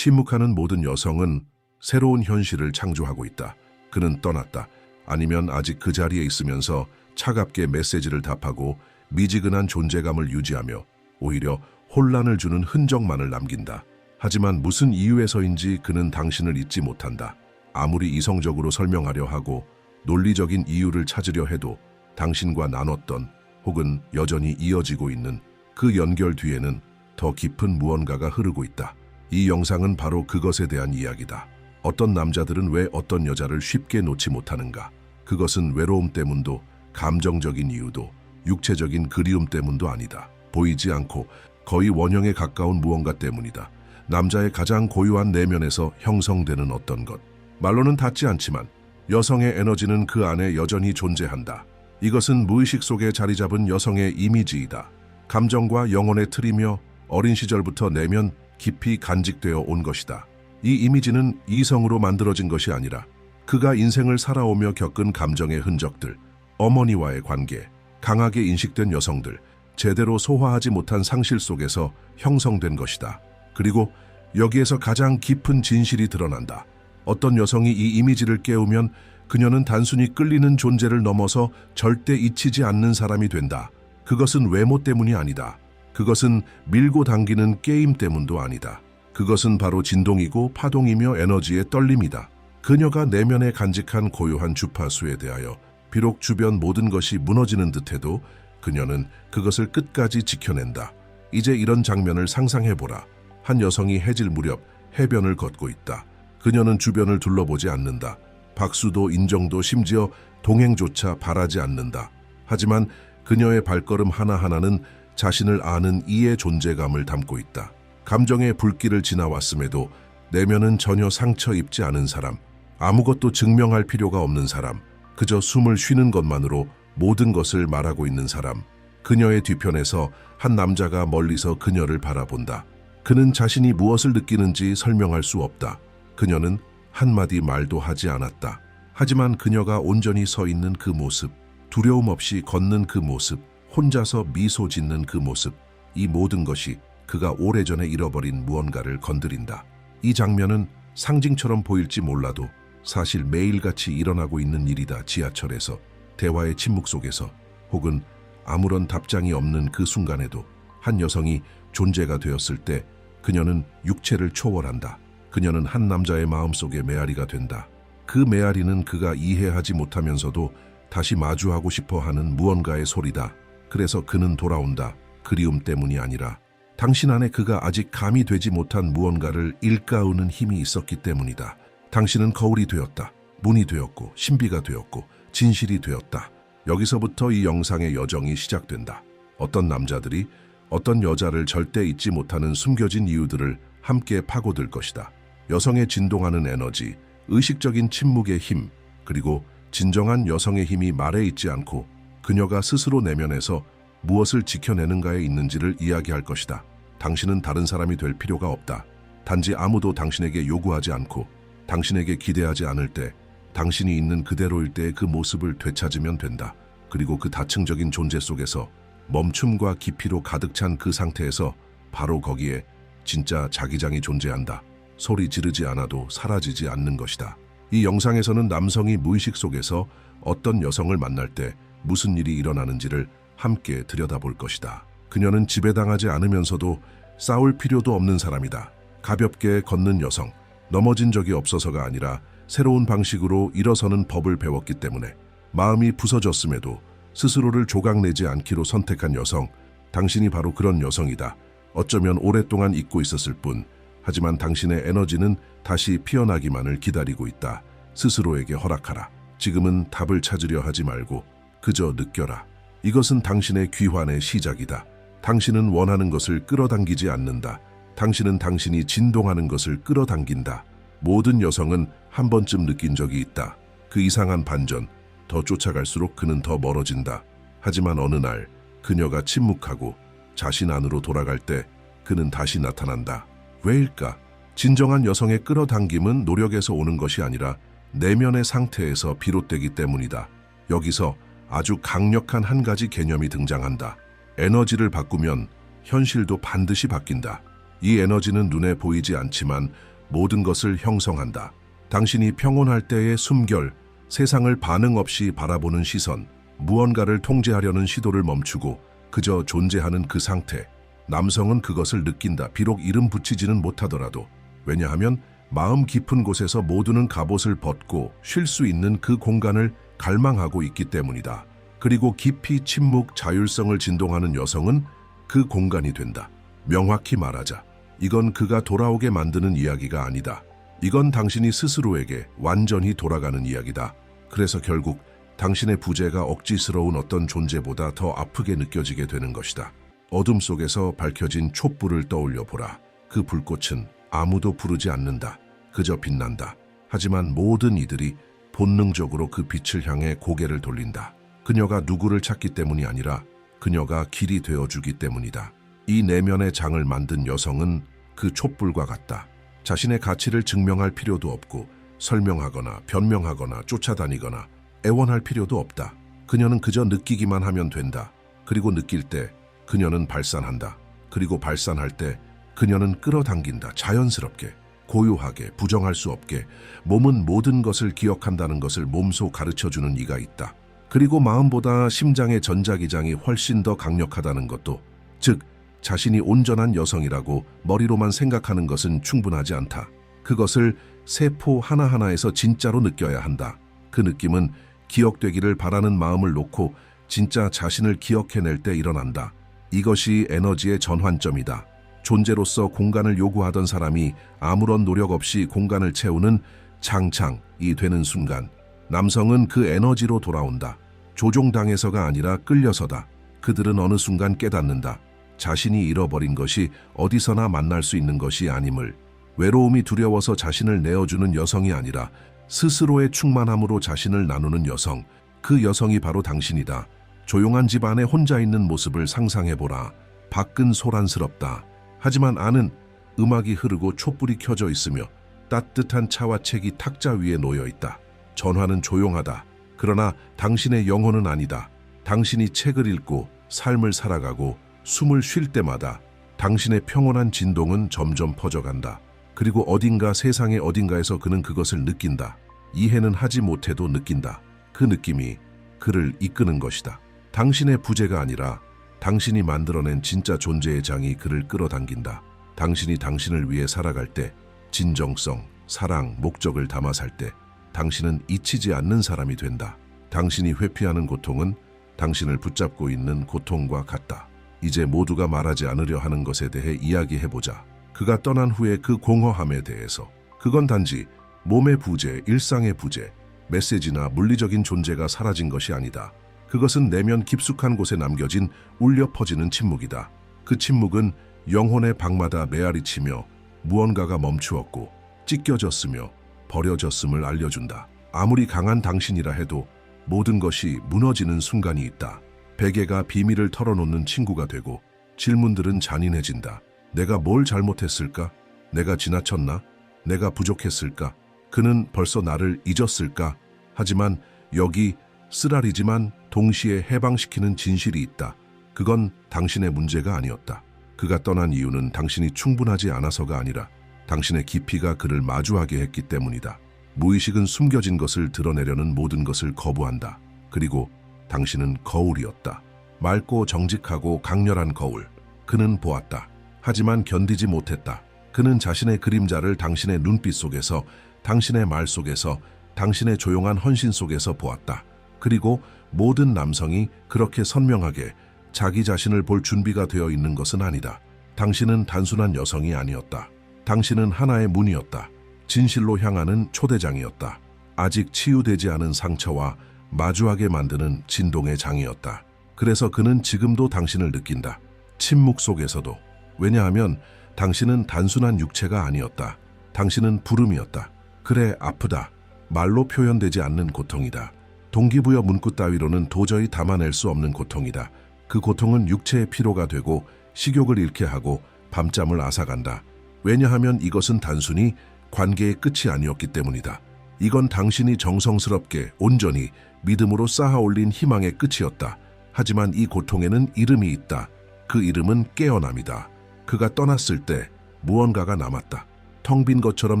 침묵하는 모든 여성은 새로운 현실을 창조하고 있다. 그는 떠났다. 아니면 아직 그 자리에 있으면서 차갑게 메시지를 답하고 미지근한 존재감을 유지하며 오히려 혼란을 주는 흔적만을 남긴다. 하지만 무슨 이유에서인지 그는 당신을 잊지 못한다. 아무리 이성적으로 설명하려 하고 논리적인 이유를 찾으려 해도 당신과 나눴던 혹은 여전히 이어지고 있는 그 연결 뒤에는 더 깊은 무언가가 흐르고 있다. 이 영상은 바로 그것에 대한 이야기다. 어떤 남자들은 왜 어떤 여자를 쉽게 놓지 못하는가? 그것은 외로움 때문도 감정적인 이유도 육체적인 그리움 때문도 아니다. 보이지 않고 거의 원형에 가까운 무언가 때문이다. 남자의 가장 고유한 내면에서 형성되는 어떤 것. 말로는 닿지 않지만 여성의 에너지는 그 안에 여전히 존재한다. 이것은 무의식 속에 자리 잡은 여성의 이미지이다. 감정과 영혼의 틀이며 어린 시절부터 내면 깊이 간직되어 온 것이다. 이 이미지는 이성으로 만들어진 것이 아니라 그가 인생을 살아오며 겪은 감정의 흔적들, 어머니와의 관계, 강하게 인식된 여성들, 제대로 소화하지 못한 상실 속에서 형성된 것이다. 그리고 여기에서 가장 깊은 진실이 드러난다. 어떤 여성이 이 이미지를 깨우면 그녀는 단순히 끌리는 존재를 넘어서 절대 잊히지 않는 사람이 된다. 그것은 외모 때문이 아니다. 그것은 밀고 당기는 게임 때문도 아니다. 그것은 바로 진동이고 파동이며 에너지의 떨림이다. 그녀가 내면에 간직한 고요한 주파수에 대하여 비록 주변 모든 것이 무너지는 듯해도 그녀는 그것을 끝까지 지켜낸다. 이제 이런 장면을 상상해보라. 한 여성이 해질 무렵 해변을 걷고 있다. 그녀는 주변을 둘러보지 않는다. 박수도 인정도 심지어 동행조차 바라지 않는다. 하지만 그녀의 발걸음 하나하나는 자신을 아는 이의 존재감을 담고 있다. 감정의 불길을 지나왔음에도 내면은 전혀 상처 입지 않은 사람, 아무것도 증명할 필요가 없는 사람, 그저 숨을 쉬는 것만으로 모든 것을 말하고 있는 사람. 그녀의 뒤편에서 한 남자가 멀리서 그녀를 바라본다. 그는 자신이 무엇을 느끼는지 설명할 수 없다. 그녀는 한마디 말도 하지 않았다. 하지만 그녀가 온전히 서 있는 그 모습, 두려움 없이 걷는 그 모습, 혼자서 미소 짓는 그 모습, 이 모든 것이 그가 오래전에 잃어버린 무언가를 건드린다. 이 장면은 상징처럼 보일지 몰라도 사실 매일같이 일어나고 있는 일이다. 지하철에서, 대화의 침묵 속에서, 혹은 아무런 답장이 없는 그 순간에도 한 여성이 존재가 되었을 때 그녀는 육체를 초월한다. 그녀는 한 남자의 마음속에 메아리가 된다. 그 메아리는 그가 이해하지 못하면서도 다시 마주하고 싶어 하는 무언가의 소리다. 그래서 그는 돌아온다. 그리움 때문이 아니라 당신 안에 그가 아직 감이 되지 못한 무언가를 일가우는 힘이 있었기 때문이다. 당신은 거울이 되었다. 문이 되었고 신비가 되었고 진실이 되었다. 여기서부터 이 영상의 여정이 시작된다. 어떤 남자들이 어떤 여자를 절대 잊지 못하는 숨겨진 이유들을 함께 파고들 것이다. 여성의 진동하는 에너지, 의식적인 침묵의 힘, 그리고 진정한 여성의 힘이 말에 있지 않고 그녀가 스스로 내면에서 무엇을 지켜내는가에 있는지를 이야기할 것이다. 당신은 다른 사람이 될 필요가 없다. 단지 아무도 당신에게 요구하지 않고 당신에게 기대하지 않을 때 당신이 있는 그대로일 때의 그 모습을 되찾으면 된다. 그리고 그 다층적인 존재 속에서 멈춤과 깊이로 가득 찬 그 상태에서 바로 거기에 진짜 자기장이 존재한다. 소리 지르지 않아도 사라지지 않는 것이다. 이 영상에서는 남성이 무의식 속에서 어떤 여성을 만날 때 무슨 일이 일어나는지를 함께 들여다볼 것이다. 그녀는 지배당하지 않으면서도 싸울 필요도 없는 사람이다. 가볍게 걷는 여성, 넘어진 적이 없어서가 아니라 새로운 방식으로 일어서는 법을 배웠기 때문에 마음이 부서졌음에도 스스로를 조각내지 않기로 선택한 여성, 당신이 바로 그런 여성이다. 어쩌면 오랫동안 잊고 있었을 뿐, 하지만 당신의 에너지는 다시 피어나기만을 기다리고 있다. 스스로에게 허락하라. 지금은 답을 찾으려 하지 말고 그저 느껴라. 이것은 당신의 귀환의 시작이다. 당신은 원하는 것을 끌어당기지 않는다. 당신은 당신이 진동하는 것을 끌어당긴다. 모든 여성은 한 번쯤 느낀 적이 있다. 그 이상한 반전, 더 쫓아갈수록 그는 더 멀어진다. 하지만 어느 날 그녀가 침묵하고 자신 안으로 돌아갈 때 그는 다시 나타난다. 왜일까? 진정한 여성의 끌어당김은 노력에서 오는 것이 아니라 내면의 상태에서 비롯되기 때문이다. 여기서 아주 강력한 한 가지 개념이 등장한다. 에너지를 바꾸면 현실도 반드시 바뀐다. 이 에너지는 눈에 보이지 않지만 모든 것을 형성한다. 당신이 평온할 때의 숨결, 세상을 반응 없이 바라보는 시선, 무언가를 통제하려는 시도를 멈추고 그저 존재하는 그 상태. 남성은 그것을 느낀다. 비록 이름 붙이지는 못하더라도. 왜냐하면 마음 깊은 곳에서 모두는 갑옷을 벗고 쉴 수 있는 그 공간을 갈망하고 있기 때문이다. 그리고 깊이 침묵, 자율성을 진동하는 여성은 그 공간이 된다. 명확히 말하자. 이건 그가 돌아오게 만드는 이야기가 아니다. 이건 당신이 스스로에게 완전히 돌아가는 이야기다. 그래서 결국 당신의 부재가 억지스러운 어떤 존재보다 더 아프게 느껴지게 되는 것이다. 어둠 속에서 밝혀진 촛불을 떠올려 보라. 그 불꽃은 아무도 부르지 않는다. 그저 빛난다. 하지만 모든 이들이 본능적으로 그 빛을 향해 고개를 돌린다. 그녀가 누구를 찾기 때문이 아니라 그녀가 길이 되어주기 때문이다. 이 내면의 장을 만든 여성은 그 촛불과 같다. 자신의 가치를 증명할 필요도 없고 설명하거나 변명하거나 쫓아다니거나 애원할 필요도 없다. 그녀는 그저 느끼기만 하면 된다. 그리고 느낄 때 그녀는 발산한다. 그리고 발산할 때 그녀는 끌어당긴다. 자연스럽게, 고요하게, 부정할 수 없게 몸은 모든 것을 기억한다는 것을 몸소 가르쳐주는 이가 있다. 그리고 마음보다 심장의 전자기장이 훨씬 더 강력하다는 것도, 즉, 자신이 온전한 여성이라고 머리로만 생각하는 것은 충분하지 않다. 그것을 세포 하나하나에서 진짜로 느껴야 한다. 그 느낌은 기억되기를 바라는 마음을 놓고 진짜 자신을 기억해낼 때 일어난다. 이것이 에너지의 전환점이다. 존재로서 공간을 요구하던 사람이 아무런 노력 없이 공간을 채우는 창창이 되는 순간 남성은 그 에너지로 돌아온다. 조종당해서가 아니라 끌려서다. 그들은 어느 순간 깨닫는다. 자신이 잃어버린 것이 어디서나 만날 수 있는 것이 아님을. 외로움이 두려워서 자신을 내어주는 여성이 아니라 스스로의 충만함으로 자신을 나누는 여성. 그 여성이 바로 당신이다. 조용한 집 안에 혼자 있는 모습을 상상해보라. 밖은 소란스럽다. 하지만 안은 음악이 흐르고 촛불이 켜져 있으며 따뜻한 차와 책이 탁자 위에 놓여 있다. 전화는 조용하다. 그러나 당신의 영혼은 아니다. 당신이 책을 읽고 삶을 살아가고 숨을 쉴 때마다 당신의 평온한 진동은 점점 퍼져간다. 그리고 어딘가 세상의 어딘가에서 그는 그것을 느낀다. 이해는 하지 못해도 느낀다. 그 느낌이 그를 이끄는 것이다. 당신의 부재가 아니라 당신이 만들어낸 진짜 존재의 장이 그를 끌어당긴다. 당신이 당신을 위해 살아갈 때 진정성, 사랑, 목적을 담아 살 때 당신은 잊히지 않는 사람이 된다. 당신이 회피하는 고통은 당신을 붙잡고 있는 고통과 같다. 이제 모두가 말하지 않으려 하는 것에 대해 이야기해보자. 그가 떠난 후에 그 공허함에 대해서. 그건 단지 몸의 부재, 일상의 부재, 메시지나 물리적인 존재가 사라진 것이 아니다. 그것은 내면 깊숙한 곳에 남겨진 울려 퍼지는 침묵이다. 그 침묵은 영혼의 방마다 메아리치며 무언가가 멈추었고 찢겨졌으며 버려졌음을 알려준다. 아무리 강한 당신이라 해도 모든 것이 무너지는 순간이 있다. 베개가 비밀을 털어놓는 친구가 되고 질문들은 잔인해진다. 내가 뭘 잘못했을까? 내가 지나쳤나? 내가 부족했을까? 그는 벌써 나를 잊었을까? 하지만 여기 쓰라리지만 동시에 해방시키는 진실이 있다. 그건 당신의 문제가 아니었다. 그가 떠난 이유는 당신이 충분하지 않아서가 아니라 당신의 깊이가 그를 마주하게 했기 때문이다. 무의식은 숨겨진 것을 드러내려는 모든 것을 거부한다. 그리고 당신은 거울이었다. 맑고 정직하고 강렬한 거울. 그는 보았다. 하지만 견디지 못했다. 그는 자신의 그림자를 당신의 눈빛 속에서, 당신의 말 속에서, 당신의 조용한 헌신 속에서 보았다. 그리고 모든 남성이 그렇게 선명하게 자기 자신을 볼 준비가 되어 있는 것은 아니다. 당신은 단순한 여성이 아니었다. 당신은 하나의 문이었다. 진실로 향하는 초대장이었다. 아직 치유되지 않은 상처와 마주하게 만드는 진동의 장이었다. 그래서 그는 지금도 당신을 느낀다. 침묵 속에서도. 왜냐하면 당신은 단순한 육체가 아니었다. 당신은 부름이었다. 그래, 아프다. 말로 표현되지 않는 고통이다. 동기부여 문구 따위로는 도저히 담아낼 수 없는 고통이다. 그 고통은 육체의 피로가 되고 식욕을 잃게 하고 밤잠을 앗아간다. 왜냐하면 이것은 단순히 관계의 끝이 아니었기 때문이다. 이건 당신이 정성스럽게 온전히 믿음으로 쌓아 올린 희망의 끝이었다. 하지만 이 고통에는 이름이 있다. 그 이름은 깨어남이다. 그가 떠났을 때 무언가가 남았다. 텅 빈 것처럼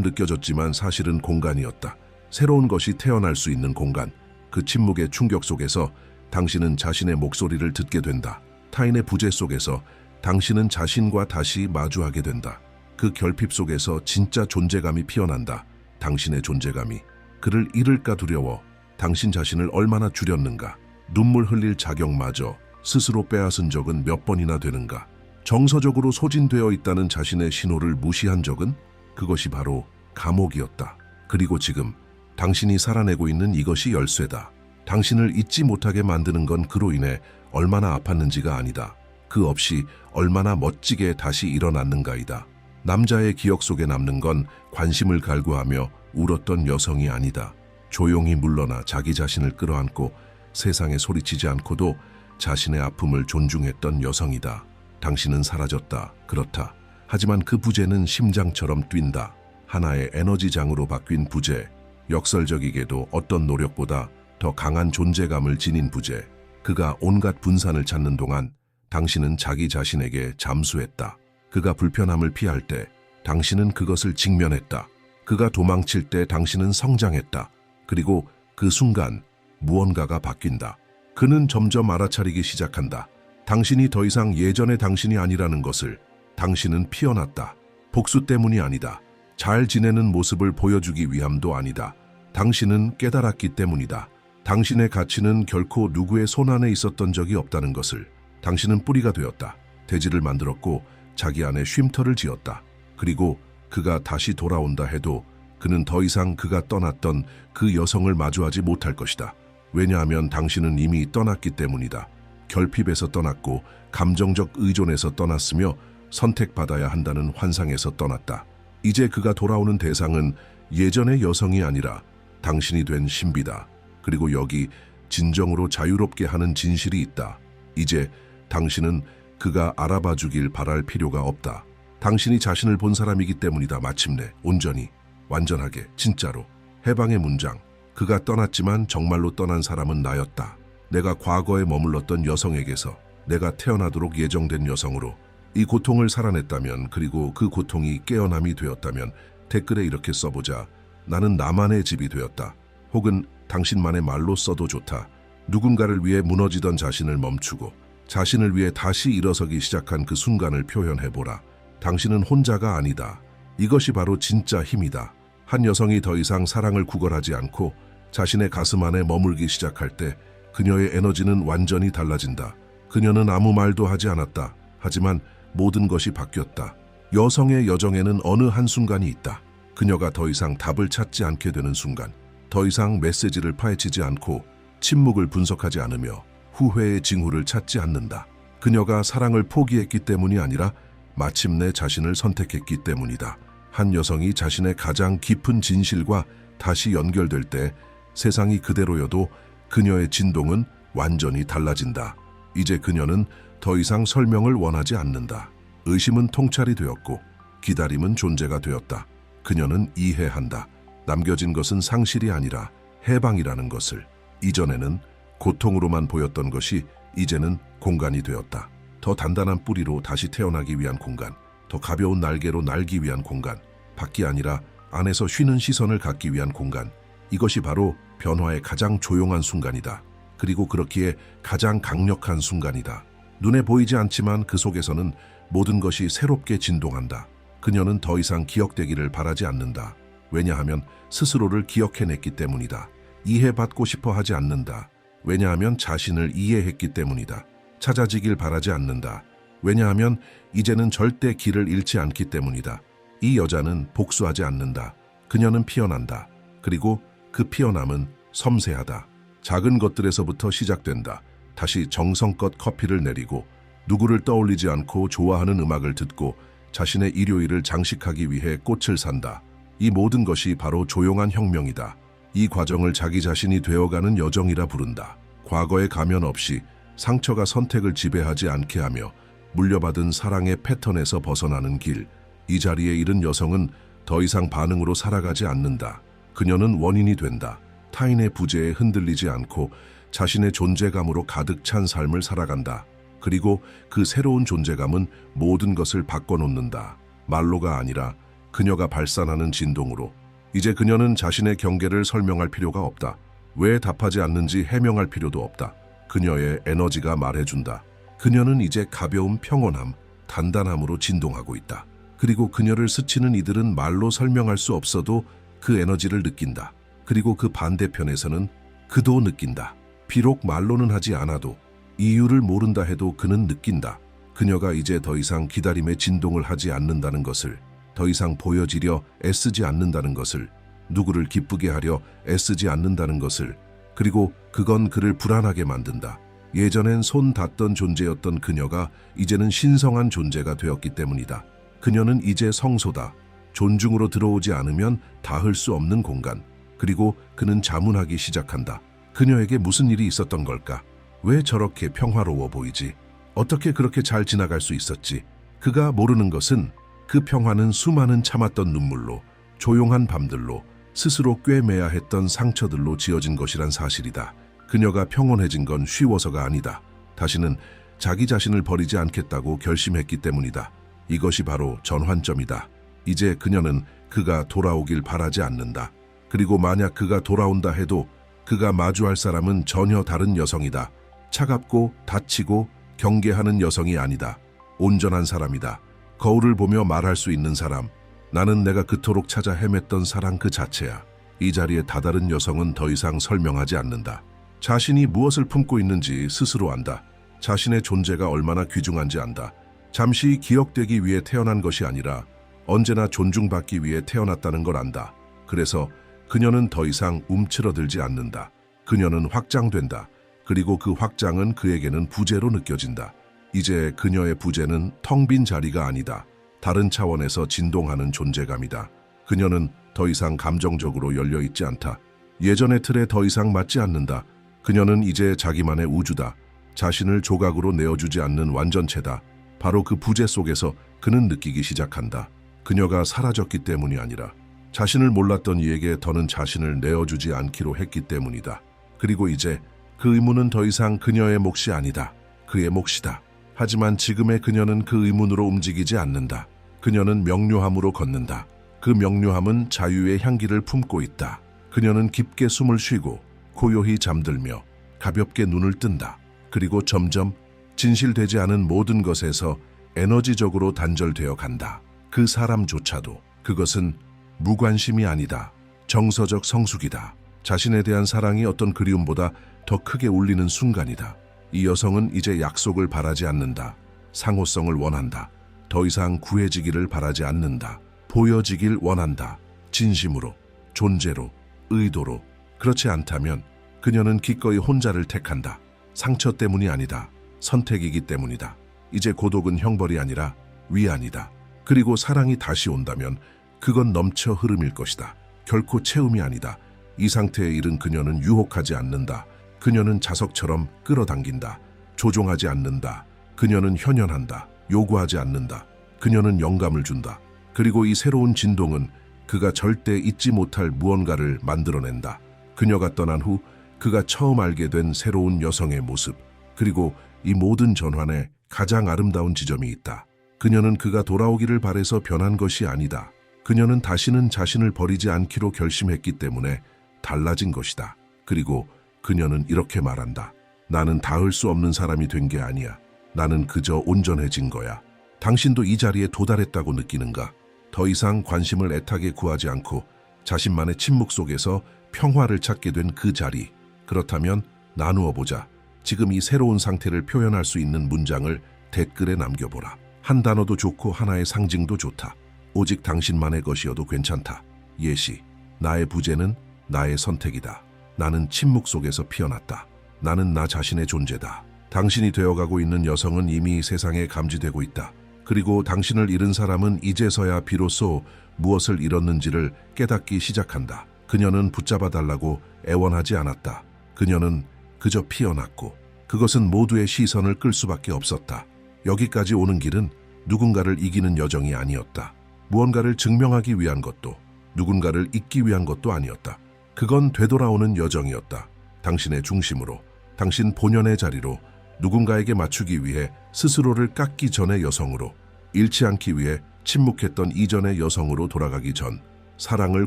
느껴졌지만 사실은 공간이었다. 새로운 것이 태어날 수 있는 공간. 그 침묵의 충격 속에서 당신은 자신의 목소리를 듣게 된다. 타인의 부재 속에서 당신은 자신과 다시 마주하게 된다. 그 결핍 속에서 진짜 존재감이 피어난다. 당신의 존재감이 그를 잃을까 두려워 당신 자신을 얼마나 줄였는가. 눈물 흘릴 자격마저 스스로 빼앗은 적은 몇 번이나 되는가. 정서적으로 소진되어 있다는 자신의 신호를 무시한 적은 그것이 바로 감옥이었다. 그리고 지금 당신이 살아내고 있는 이것이 열쇠다. 당신을 잊지 못하게 만드는 건 그로 인해 얼마나 아팠는지가 아니다. 그 없이 얼마나 멋지게 다시 일어났는가이다. 남자의 기억 속에 남는 건 관심을 갈구하며 울었던 여성이 아니다. 조용히 물러나 자기 자신을 끌어안고 세상에 소리치지 않고도 자신의 아픔을 존중했던 여성이다. 당신은 사라졌다. 그렇다. 하지만 그 부재는 심장처럼 뛴다. 하나의 에너지장으로 바뀐 부재. 역설적이게도 어떤 노력보다 더 강한 존재감을 지닌 부재. 그가 온갖 분산을 찾는 동안 당신은 자기 자신에게 잠수했다. 그가 불편함을 피할 때 당신은 그것을 직면했다. 그가 도망칠 때 당신은 성장했다. 그리고 그 순간 무언가가 바뀐다. 그는 점점 알아차리기 시작한다. 당신이 더 이상 예전의 당신이 아니라는 것을 당신은 피어났다. 복수 때문이 아니다. 잘 지내는 모습을 보여주기 위함도 아니다. 당신은 깨달았기 때문이다. 당신의 가치는 결코 누구의 손안에 있었던 적이 없다는 것을 당신은 뿌리가 되었다. 대지를 만들었고 자기 안에 쉼터를 지었다. 그리고 그가 다시 돌아온다 해도 그는 더 이상 그가 떠났던 그 여성을 마주하지 못할 것이다. 왜냐하면 당신은 이미 떠났기 때문이다. 결핍에서 떠났고 감정적 의존에서 떠났으며 선택받아야 한다는 환상에서 떠났다. 이제 그가 돌아오는 대상은 예전의 여성이 아니라 당신이 된 신비다. 그리고 여기 진정으로 자유롭게 하는 진실이 있다. 이제 당신은 그가 알아봐 주길 바랄 필요가 없다. 당신이 자신을 본 사람이기 때문이다. 마침내 온전히 완전하게 진짜로 해방의 문장. 그가 떠났지만 정말로 떠난 사람은 나였다. 내가 과거에 머물렀던 여성에게서 내가 태어나도록 예정된 여성으로 이 고통을 살아냈다면 그리고 그 고통이 깨어남이 되었다면 댓글에 이렇게 써보자. 나는 나만의 집이 되었다. 혹은 당신만의 말로 써도 좋다. 누군가를 위해 무너지던 자신을 멈추고 자신을 위해 다시 일어서기 시작한 그 순간을 표현해보라. 당신은 혼자가 아니다. 이것이 바로 진짜 힘이다. 한 여성이 더 이상 사랑을 구걸하지 않고 자신의 가슴 안에 머물기 시작할 때 그녀의 에너지는 완전히 달라진다. 그녀는 아무 말도 하지 않았다. 하지만 모든 것이 바뀌었다. 여성의 여정에는 어느 한순간이 있다. 그녀가 더 이상 답을 찾지 않게 되는 순간, 더 이상 메시지를 파헤치지 않고 침묵을 분석하지 않으며 후회의 징후를 찾지 않는다. 그녀가 사랑을 포기했기 때문이 아니라 마침내 자신을 선택했기 때문이다. 한 여성이 자신의 가장 깊은 진실과 다시 연결될 때 세상이 그대로여도 그녀의 진동은 완전히 달라진다. 이제 그녀는 더 이상 설명을 원하지 않는다. 의심은 통찰이 되었고 기다림은 존재가 되었다. 그녀는 이해한다. 남겨진 것은 상실이 아니라 해방이라는 것을 이전에는 고통으로만 보였던 것이 이제는 공간이 되었다. 더 단단한 뿌리로 다시 태어나기 위한 공간, 더 가벼운 날개로 날기 위한 공간, 밖이 아니라 안에서 쉬는 시선을 갖기 위한 공간. 이것이 바로 변화의 가장 조용한 순간이다. 그리고 그렇기에 가장 강력한 순간이다. 눈에 보이지 않지만 그 속에서는 모든 것이 새롭게 진동한다. 그녀는 더 이상 기억되기를 바라지 않는다. 왜냐하면 스스로를 기억해냈기 때문이다. 이해받고 싶어 하지 않는다. 왜냐하면 자신을 이해했기 때문이다. 찾아지길 바라지 않는다. 왜냐하면 이제는 절대 길을 잃지 않기 때문이다. 이 여자는 복수하지 않는다. 그녀는 피어난다. 그리고 그 피어남은 섬세하다. 작은 것들에서부터 시작된다. 다시 정성껏 커피를 내리고 누구를 떠올리지 않고 좋아하는 음악을 듣고 자신의 일요일을 장식하기 위해 꽃을 산다. 이 모든 것이 바로 조용한 혁명이다. 이 과정을 자기 자신이 되어가는 여정이라 부른다. 과거의 가면 없이 상처가 선택을 지배하지 않게 하며 물려받은 사랑의 패턴에서 벗어나는 길. 이 자리에 이른 여성은 더 이상 반응으로 살아가지 않는다. 그녀는 원인이 된다. 타인의 부재에 흔들리지 않고 자신의 존재감으로 가득 찬 삶을 살아간다. 그리고 그 새로운 존재감은 모든 것을 바꿔놓는다. 말로가 아니라 그녀가 발산하는 진동으로 이제 그녀는 자신의 경계를 설명할 필요가 없다. 왜 답하지 않는지 해명할 필요도 없다. 그녀의 에너지가 말해준다. 그녀는 이제 가벼운 평온함, 단단함으로 진동하고 있다. 그리고 그녀를 스치는 이들은 말로 설명할 수 없어도 그 에너지를 느낀다. 그리고 그 반대편에서는 그도 느낀다. 비록 말로는 하지 않아도 이유를 모른다 해도 그는 느낀다. 그녀가 이제 더 이상 기다림의 진동을 하지 않는다는 것을, 더 이상 보여지려 애쓰지 않는다는 것을, 누구를 기쁘게 하려 애쓰지 않는다는 것을, 그리고 그건 그를 불안하게 만든다. 예전엔 손 닿던 존재였던 그녀가 이제는 신성한 존재가 되었기 때문이다. 그녀는 이제 성소다. 존중으로 들어오지 않으면 닿을 수 없는 공간. 그리고 그는 자문하기 시작한다. 그녀에게 무슨 일이 있었던 걸까? 왜 저렇게 평화로워 보이지? 어떻게 그렇게 잘 지나갈 수 있었지? 그가 모르는 것은 그 평화는 수많은 참았던 눈물로, 조용한 밤들로, 스스로 꿰매야 했던 상처들로 지어진 것이란 사실이다. 그녀가 평온해진 건 쉬워서가 아니다. 다시는 자기 자신을 버리지 않겠다고 결심했기 때문이다. 이것이 바로 전환점이다. 이제 그녀는 그가 돌아오길 바라지 않는다. 그리고 만약 그가 돌아온다 해도 그가 마주할 사람은 전혀 다른 여성이다. 차갑고 다치고 경계하는 여성이 아니다. 온전한 사람이다. 거울을 보며 말할 수 있는 사람. 나는 내가 그토록 찾아 헤맸던 사랑 그 자체야. 이 자리에 다다른 여성은 더 이상 설명하지 않는다. 자신이 무엇을 품고 있는지 스스로 안다. 자신의 존재가 얼마나 귀중한지 안다. 잠시 기억되기 위해 태어난 것이 아니라 언제나 존중받기 위해 태어났다는 걸 안다. 그래서 그녀는 더 이상 움츠러들지 않는다. 그녀는 확장된다. 그리고 그 확장은 그에게는 부재로 느껴진다. 이제 그녀의 부재는 텅 빈 자리가 아니다. 다른 차원에서 진동하는 존재감이다. 그녀는 더 이상 감정적으로 열려 있지 않다. 예전의 틀에 더 이상 맞지 않는다. 그녀는 이제 자기만의 우주다. 자신을 조각으로 내어주지 않는 완전체다. 바로 그 부재 속에서 그는 느끼기 시작한다. 그녀가 사라졌기 때문이 아니라 자신을 몰랐던 이에게 더는 자신을 내어주지 않기로 했기 때문이다. 그리고 이제 그 의무는 더 이상 그녀의 몫이 아니다. 그의 몫이다. 하지만 지금의 그녀는 그 의문으로 움직이지 않는다. 그녀는 명료함으로 걷는다. 그 명료함은 자유의 향기를 품고 있다. 그녀는 깊게 숨을 쉬고 고요히 잠들며 가볍게 눈을 뜬다. 그리고 점점 진실되지 않은 모든 것에서 에너지적으로 단절되어 간다. 그 사람조차도 그것은 무관심이 아니다. 정서적 성숙이다. 자신에 대한 사랑이 어떤 그리움보다 더 크게 울리는 순간이다. 이 여성은 이제 약속을 바라지 않는다. 상호성을 원한다. 더 이상 구해지기를 바라지 않는다. 보여지길 원한다. 진심으로, 존재로, 의도로. 그렇지 않다면 그녀는 기꺼이 혼자를 택한다. 상처 때문이 아니다. 선택이기 때문이다. 이제 고독은 형벌이 아니라 위안이다. 그리고 사랑이 다시 온다면 그건 넘쳐 흐름일 것이다. 결코 채움이 아니다. 이 상태에 이른 그녀는 유혹하지 않는다. 그녀는 자석처럼 끌어당긴다. 조종하지 않는다. 그녀는 현현한다. 요구하지 않는다. 그녀는 영감을 준다. 그리고 이 새로운 진동은 그가 절대 잊지 못할 무언가를 만들어낸다. 그녀가 떠난 후 그가 처음 알게 된 새로운 여성의 모습, 그리고 이 모든 전환에 가장 아름다운 지점이 있다. 그녀는 그가 돌아오기를 바래서 변한 것이 아니다. 그녀는 다시는 자신을 버리지 않기로 결심했기 때문에 달라진 것이다. 그리고 그녀는 이렇게 말한다. 나는 닿을 수 없는 사람이 된 게 아니야. 나는 그저 온전해진 거야. 당신도 이 자리에 도달했다고 느끼는가? 더 이상 관심을 애타게 구하지 않고 자신만의 침묵 속에서 평화를 찾게 된 그 자리. 그렇다면 나누어 보자. 지금 이 새로운 상태를 표현할 수 있는 문장을 댓글에 남겨보라. 한 단어도 좋고 하나의 상징도 좋다. 오직 당신만의 것이어도 괜찮다. 예시. 나의 부재는 나의 선택이다. 나는 침묵 속에서 피어났다. 나는 나 자신의 존재다. 당신이 되어가고 있는 여성은 이미 세상에 감지되고 있다. 그리고 당신을 잃은 사람은 이제서야 비로소 무엇을 잃었는지를 깨닫기 시작한다. 그녀는 붙잡아 달라고 애원하지 않았다. 그녀는 그저 피어났고 그것은 모두의 시선을 끌 수밖에 없었다. 여기까지 오는 길은 누군가를 이기는 여정이 아니었다. 무언가를 증명하기 위한 것도 누군가를 잊기 위한 것도 아니었다. 그건 되돌아오는 여정이었다. 당신의 중심으로, 당신 본연의 자리로 누군가에게 맞추기 위해 스스로를 깎기 전의 여성으로, 잃지 않기 위해 침묵했던 이전의 여성으로 돌아가기 전 사랑을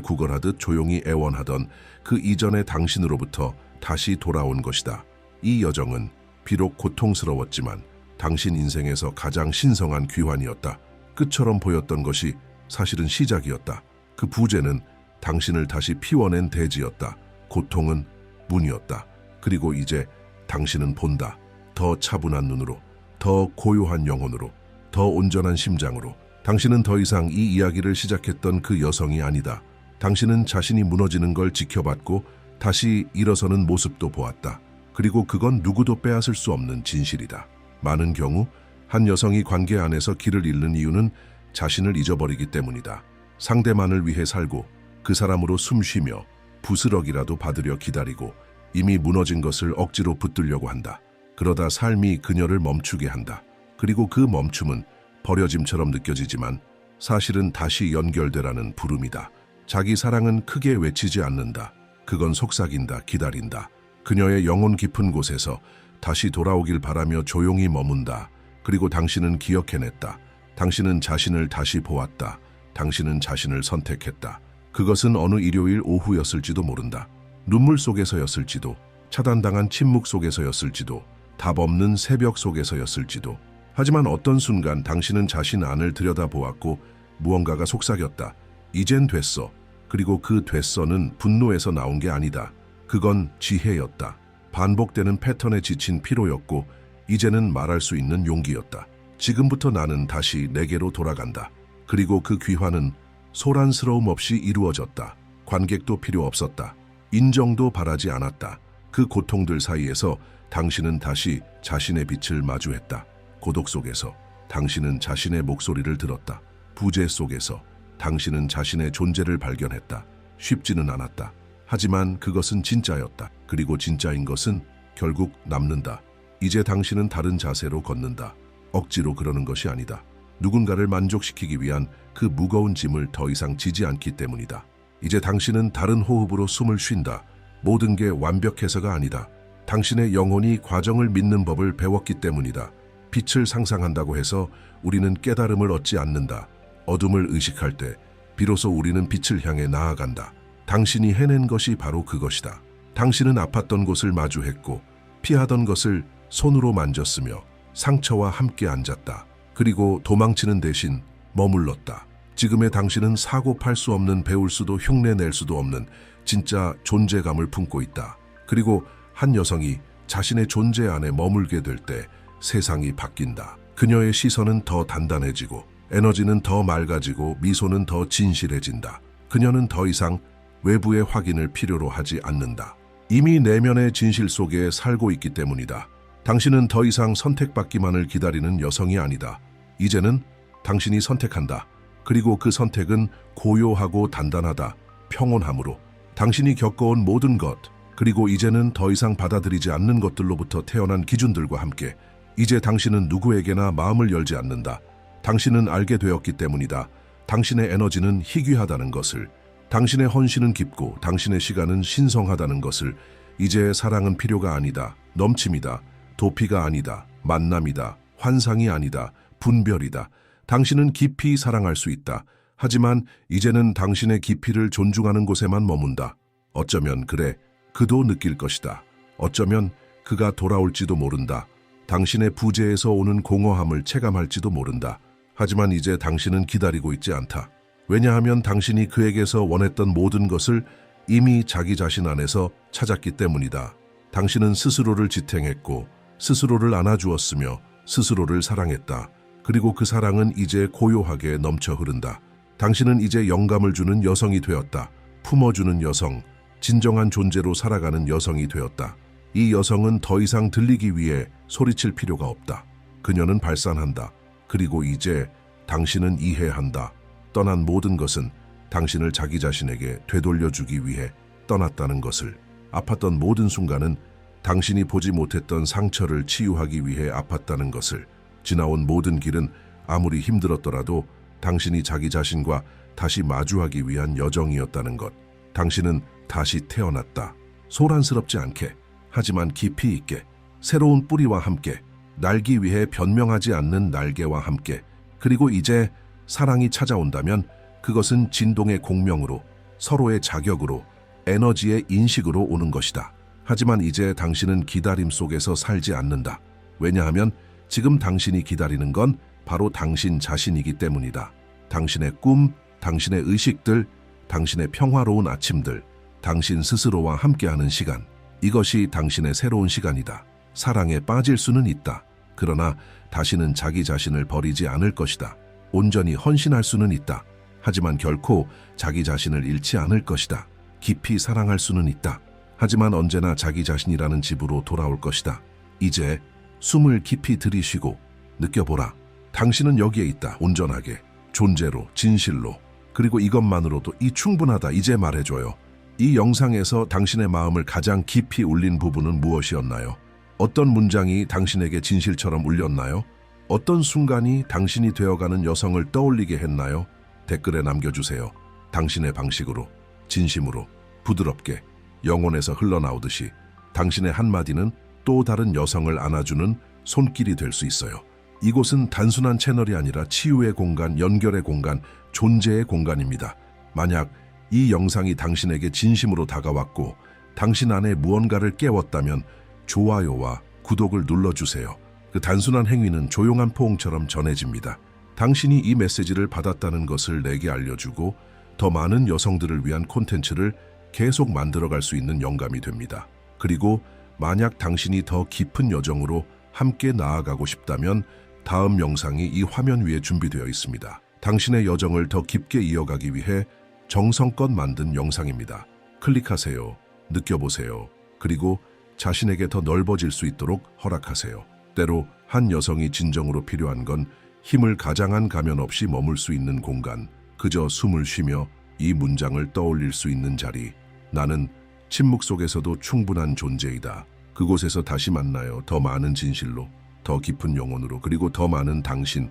구걸하듯 조용히 애원하던 그 이전의 당신으로부터 다시 돌아온 것이다. 이 여정은 비록 고통스러웠지만 당신 인생에서 가장 신성한 귀환이었다. 끝처럼 보였던 것이 사실은 시작이었다. 그 부재는 당신을 다시 피워낸 대지였다. 고통은 문이었다. 그리고 이제 당신은 본다. 더 차분한 눈으로, 더 고요한 영혼으로, 더 온전한 심장으로. 당신은 더 이상 이 이야기를 시작했던 그 여성이 아니다. 당신은 자신이 무너지는 걸 지켜봤고 다시 일어서는 모습도 보았다. 그리고 그건 누구도 빼앗을 수 없는 진실이다. 많은 경우 한 여성이 관계 안에서 길을 잃는 이유는 자신을 잊어버리기 때문이다. 상대만을 위해 살고 그 사람으로 숨 쉬며 부스럭이라도 받으려 기다리고 이미 무너진 것을 억지로 붙들려고 한다. 그러다 삶이 그녀를 멈추게 한다. 그리고 그 멈춤은 버려짐처럼 느껴지지만 사실은 다시 연결되라는 부름이다. 자기 사랑은 크게 외치지 않는다. 그건 속삭인다, 기다린다. 그녀의 영혼 깊은 곳에서 다시 돌아오길 바라며 조용히 머문다. 그리고 당신은 기억해냈다. 당신은 자신을 다시 보았다. 당신은 자신을 선택했다. 그것은 어느 일요일 오후였을지도 모른다. 눈물 속에서였을지도, 차단당한 침묵 속에서였을지도, 답 없는 새벽 속에서였을지도. 하지만 어떤 순간 당신은 자신 안을 들여다보았고 무언가가 속삭였다. 이젠 됐어. 그리고 그 됐어는 분노에서 나온 게 아니다. 그건 지혜였다. 반복되는 패턴에 지친 피로였고 이제는 말할 수 있는 용기였다. 지금부터 나는 다시 내게로 돌아간다. 그리고 그 귀환은 소란스러움 없이 이루어졌다. 관객도 필요 없었다. 인정도 바라지 않았다. 그 고통들 사이에서 당신은 다시 자신의 빛을 마주했다. 고독 속에서 당신은 자신의 목소리를 들었다. 부재 속에서 당신은 자신의 존재를 발견했다. 쉽지는 않았다. 하지만 그것은 진짜였다. 그리고 진짜인 것은 결국 남는다. 이제 당신은 다른 자세로 걷는다. 억지로 그러는 것이 아니다. 누군가를 만족시키기 위한 그 무거운 짐을 더 이상 지지 않기 때문이다. 이제 당신은 다른 호흡으로 숨을 쉰다. 모든 게 완벽해서가 아니다. 당신의 영혼이 과정을 믿는 법을 배웠기 때문이다. 빛을 상상한다고 해서 우리는 깨달음을 얻지 않는다. 어둠을 의식할 때 비로소 우리는 빛을 향해 나아간다. 당신이 해낸 것이 바로 그것이다. 당신은 아팠던 곳을 마주했고 피하던 것을 손으로 만졌으며 상처와 함께 앉았다. 그리고 도망치는 대신 머물렀다. 지금의 당신은 사고 팔 수 없는 배울 수도 흉내 낼 수도 없는 진짜 존재감을 품고 있다. 그리고 한 여성이 자신의 존재 안에 머물게 될 때 세상이 바뀐다. 그녀의 시선은 더 단단해지고 에너지는 더 맑아지고 미소는 더 진실해진다. 그녀는 더 이상 외부의 확인을 필요로 하지 않는다. 이미 내면의 진실 속에 살고 있기 때문이다. 당신은 더 이상 선택받기만을 기다리는 여성이 아니다. 이제는 당신이 선택한다. 그리고 그 선택은 고요하고 단단하다. 평온함으로. 당신이 겪어온 모든 것, 그리고 이제는 더 이상 받아들이지 않는 것들로부터 태어난 기준들과 함께 이제 당신은 누구에게나 마음을 열지 않는다. 당신은 알게 되었기 때문이다. 당신의 에너지는 희귀하다는 것을, 당신의 헌신은 깊고 당신의 시간은 신성하다는 것을, 이제 사랑은 필요가 아니다. 넘침이다. 도피가 아니다. 만남이다. 환상이 아니다. 분별이다. 당신은 깊이 사랑할 수 있다. 하지만 이제는 당신의 깊이를 존중하는 곳에만 머문다. 어쩌면 그래, 그도 느낄 것이다. 어쩌면 그가 돌아올지도 모른다. 당신의 부재에서 오는 공허함을 체감할지도 모른다. 하지만 이제 당신은 기다리고 있지 않다. 왜냐하면 당신이 그에게서 원했던 모든 것을 이미 자기 자신 안에서 찾았기 때문이다. 당신은 스스로를 지탱했고 스스로를 안아주었으며 스스로를 사랑했다. 그리고 그 사랑은 이제 고요하게 넘쳐 흐른다. 당신은 이제 영감을 주는 여성이 되었다. 품어주는 여성, 진정한 존재로 살아가는 여성이 되었다. 이 여성은 더 이상 들리기 위해 소리칠 필요가 없다. 그녀는 발산한다. 그리고 이제 당신은 이해한다. 떠난 모든 것은 당신을 자기 자신에게 되돌려주기 위해 떠났다는 것을 아팠던 모든 순간은 당신이 보지 못했던 상처를 치유하기 위해 아팠다는 것을 지나온 모든 길은 아무리 힘들었더라도 당신이 자기 자신과 다시 마주하기 위한 여정이었다는 것. 당신은 다시 태어났다. 소란스럽지 않게, 하지만 깊이 있게, 새로운 뿌리와 함께, 날기 위해 변명하지 않는 날개와 함께, 그리고 이제 사랑이 찾아온다면 그것은 진동의 공명으로 서로의 자격으로 에너지의 인식으로 오는 것이다. 하지만 이제 당신은 기다림 속에서 살지 않는다. 왜냐하면 지금 당신이 기다리는 건 바로 당신 자신이기 때문이다. 당신의 꿈, 당신의 의식들, 당신의 평화로운 아침들, 당신 스스로와 함께하는 시간. 이것이 당신의 새로운 시간이다. 사랑에 빠질 수는 있다. 그러나 다시는 자기 자신을 버리지 않을 것이다. 온전히 헌신할 수는 있다. 하지만 결코 자기 자신을 잃지 않을 것이다. 깊이 사랑할 수는 있다. 하지만 언제나 자기 자신이라는 집으로 돌아올 것이다. 이제 숨을 깊이 들이쉬고 느껴보라. 당신은 여기에 있다. 온전하게, 존재로, 진실로. 그리고 이것만으로도 이 충분하다. 이제 말해줘요. 이 영상에서 당신의 마음을 가장 깊이 울린 부분은 무엇이었나요? 어떤 문장이 당신에게 진실처럼 울렸나요? 어떤 순간이 당신이 되어가는 여성을 떠올리게 했나요? 댓글에 남겨주세요. 당신의 방식으로, 진심으로, 부드럽게, 영혼에서 흘러나오듯이 당신의 한마디는 또 다른 여성을 안아주는 손길이 될 수 있어요. 이곳은 단순한 채널이 아니라 치유의 공간, 연결의 공간, 존재의 공간입니다. 만약 이 영상이 당신에게 진심으로 다가왔고 당신 안에 무언가를 깨웠다면 좋아요와 구독을 눌러주세요. 그 단순한 행위는 조용한 포옹처럼 전해집니다. 당신이 이 메시지를 받았다는 것을 내게 알려주고 더 많은 여성들을 위한 콘텐츠를 계속 만들어갈 수 있는 영감이 됩니다. 그리고 만약 당신이 더 깊은 여정으로 함께 나아가고 싶다면 다음 영상이 이 화면 위에 준비되어 있습니다. 당신의 여정을 더 깊게 이어가기 위해 정성껏 만든 영상입니다. 클릭하세요. 느껴보세요. 그리고 자신에게 더 넓어질 수 있도록 허락하세요. 때로 한 여성이 진정으로 필요한 건 힘을 가장한 가면 없이 머물 수 있는 공간, 그저 숨을 쉬며 이 문장을 떠올릴 수 있는 자리. 나는 침묵 속에서도 충분한 존재이다. 그곳에서 다시 만나요. 더 많은 진실로, 더 깊은 영혼으로, 그리고 더 많은 당신,